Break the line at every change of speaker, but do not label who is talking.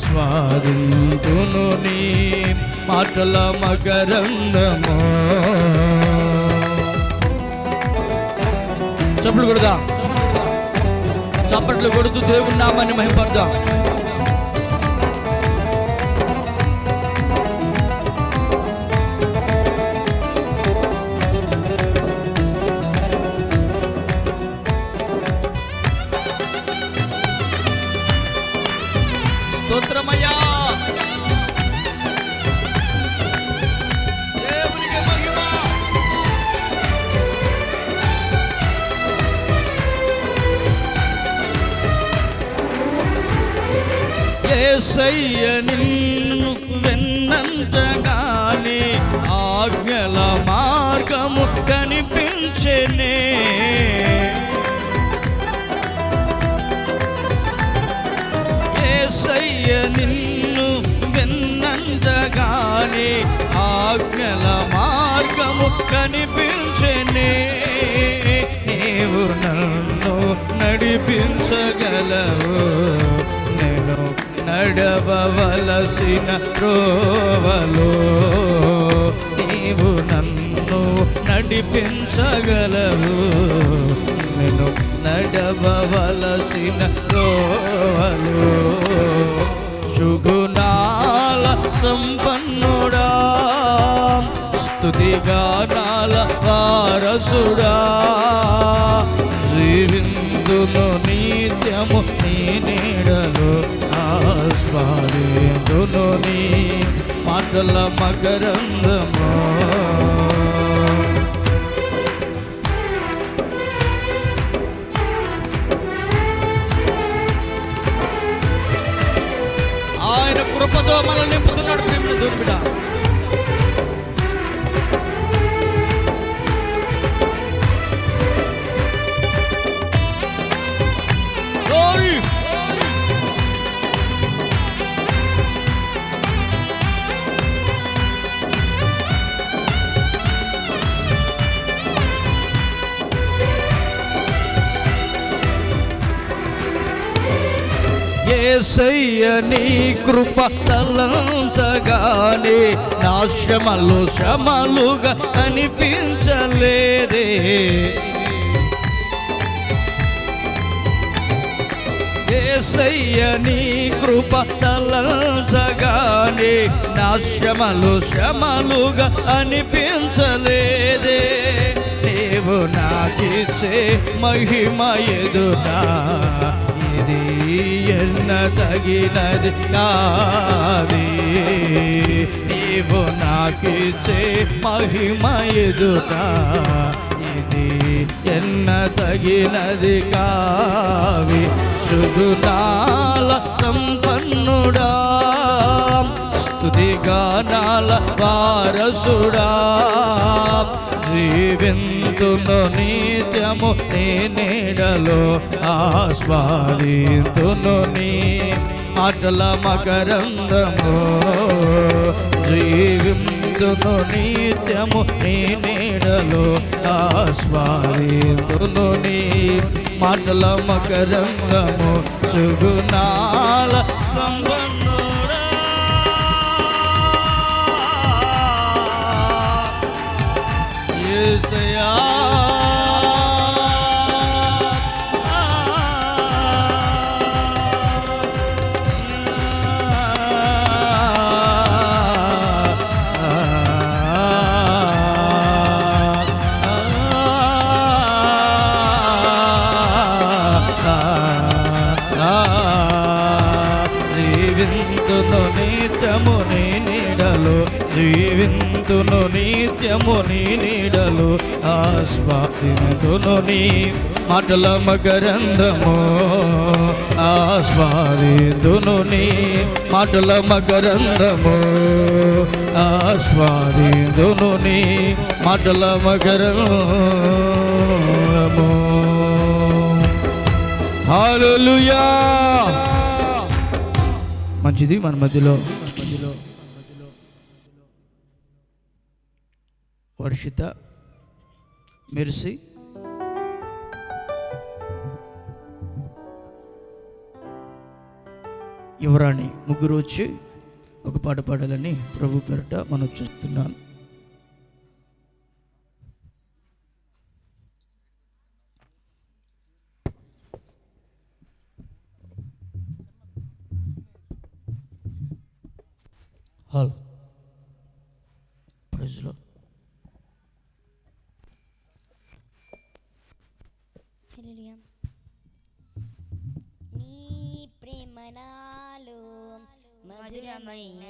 ఆస్వాదింతును నీ మాటల మకరందము చప్పుడు కొడదా. చప్పట్లు కొడుతూ దేవుని నామాన్ని మహిపడదాం ఏసయ్య నిన్ను వెన్నంతగానే ఆజ్ఞల మార్గము కనిపించెనే. ఏసయ్య నిన్ను అని ఆజ్ఞల మార్గము కనిపించని. నీవు నన్ను నడిపించగలవు. నేను నడవలసిన రోవలో. నీవు నన్ను నడిపించగలవు. నేను నడవలసిన రోవలు. శుగుణాల సంపన్నుడా. స్తుతిగానాల వారసుడా. జీవిందును నిత్యము నీ నీడలు ఆస్వాదిందును నీ మాటల మకరందము కృపతో మనల్ని నింపుతున్నాడు ప్రేమ దూర్బిడ Glory! ఏసయ్య నీ కృప తలంచగానే నా శ్రమలు శ్రమలుగా అనిపించలేదే. ఏసయ్య నీ కృప తలంచగానే నా శ్రమలు శ్రమలుగా అనిపించలేదే. నీవు నాకిచ్చే మహిమ ఎదుట ఇది తగినది కాది నీవు నాకిచ్చే మహిమ ఎదుట ఇది ఎన్న తగినది కావి. సుగుణాల సంపన్నుడా స్తుతిగానాల వారసుడా. జీవింతును నిత్యము నీ నీడలో ఆస్వాదితును నీ అటల మకరందము. జీవింతును నిత్యము నీ నీడలో ఆస్వాదితును నీ మటల మకరంగము సుగుణాల సంపన్నుడా యేసయ్యా జీవింతును జీవింతును నిత్యము నీ నీడలు ఆస్వాదింతును నీ మాటల మకరంధము ఆస్వాదింతును నీ మాటల మకరంధము ఆస్వాదింతును నీ మాటల మకరందము హల్లెలూయా మంచిది మన మధ్యలో. మధ్యలో వర్షిత మెర్సీ యువరాణి ముగ్గురు వచ్చి ఒక పాట పాడాలని ప్రభు పెరట మనం చూస్తున్నాను
హల్లెలూయా. నీ ప్రేమ నాలో మధురమైన